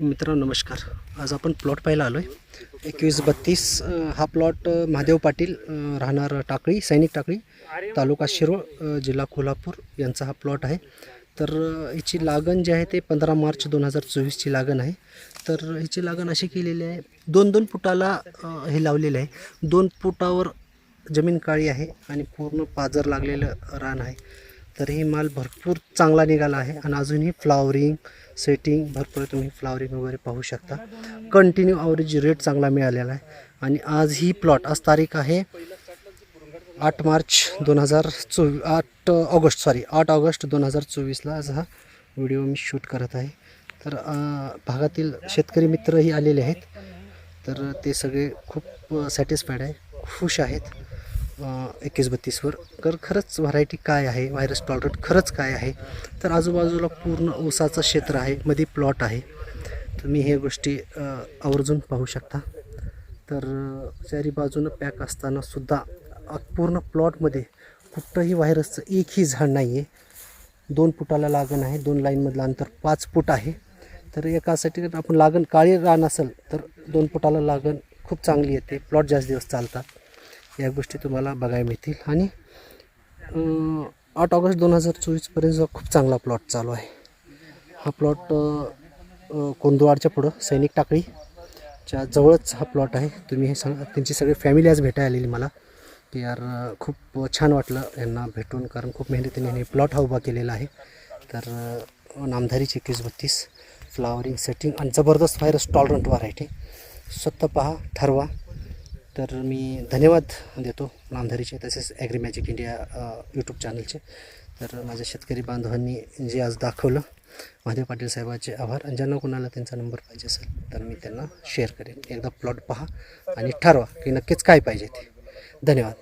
मित्रांनो नमस्कार. आज आपण प्लॉट पाहायला आलो आहे एकवीस बत्तीस हा प्लॉट महादेव पाटील राहणार टाकळी सैनिक टाकळी तालुका शिरोळ जिल्हा कोल्हापूर यांचा हा प्लॉट आहे. तर याची हिची लागण जी आहे ते पंधरा मार्च दोन हजार चोवीसची लागण आहे. तर हिची लागण अशी केलेली आहे दोन दोन फुटाला हे लावलेलं आहे. दोन फुटावर जमीन काळी आहे आणि पूर्ण पाजर लागलेलं रान आहे. तर ही माल भरपूर चांगला निघाला आहे आणि अजूनही फ्लावरिंग सेटिंग भरपूर तुम्ही फ्लावरिंग वगैरे पाहू शकता. कंटिन्यू ॲव्हरेज रेट चांगला मिळालेला आहे. आणि आज ही प्लॉट आज तारीख आहे आठ मार्च दोन हजार चोवी आठ ऑगस्ट सॉरी आठ ऑगस्ट दोन हजार चोवीसला आज हा व्हिडिओ मी शूट करत आहे. तर भागातील शेतकरी मित्रही आलेले आहेत. तर ते सगळे खूप सॅटिस्फाईड आहे खुश आहेत. एकवीस बत्तीसवर तर खरंच व्हरायटी काय आहे? व्हायरस टॉलरेट खरंच काय आहे? तर आजूबाजूला पूर्ण ऊसाचं क्षेत्र आहे मध्ये प्लॉट आहे. तुम्ही हे गोष्टी आवर्जून पाहू शकता. तर चारी बाजूनं पॅक असताना सुद्धा पूर्ण प्लॉटमध्ये कुठंही व्हायरसचं एकही झाड नाही आहे दोन फुटाला लागण आहे. दोन लाईनमधलं अंतर पाच फूट आहे. तर एकासाठी आपण लागण काळी रान असेल तर दोन फुटाला लागण खूप चांगली येते. प्लॉट जास्त दिवस चालतात. या गोष्टी तुम्हाला बघायला मिळतील. आणि आठ ऑगस्ट दोन हजार चोवीसपर्यंत खूप चांगला प्लॉट चालू आहे. हा प्लॉट कोंदवाडच्या पुढं सैनिक टाकळीच्या जवळच हा प्लॉट आहे. तुम्ही हे सांग त्यांची सगळी फॅमिली आज भेटायला आलेली मला. की यार खूप छान वाटलं यांना भेटून कारण खूप मेहनतीने यांनी प्लॉट हा उभा केलेला आहे. तर नामधारीची एकवीस बत्तीस फ्लावरिंग सेटिंग आणि जबरदस्त व्हायरस टॉलरंट व्हरायटी स्वतः पहा ठरवा. तर मी धन्यवाद देतो नामधारीचे तसेच ॲग्री मॅजिक इंडिया यूट्यूब चॅनलचे तर माझ्या शेतकरी बांधवांनी जे आज दाखवलं महादेव पाटील साहेबाचे आभार. आणि ज्यांना कोणाला त्यांचा नंबर पाहिजे असेल तर मी त्यांना शेअर करेन. एकदा प्लॉट पहा आणि ठरवा की नक्कीच काय पाहिजे ते. धन्यवाद.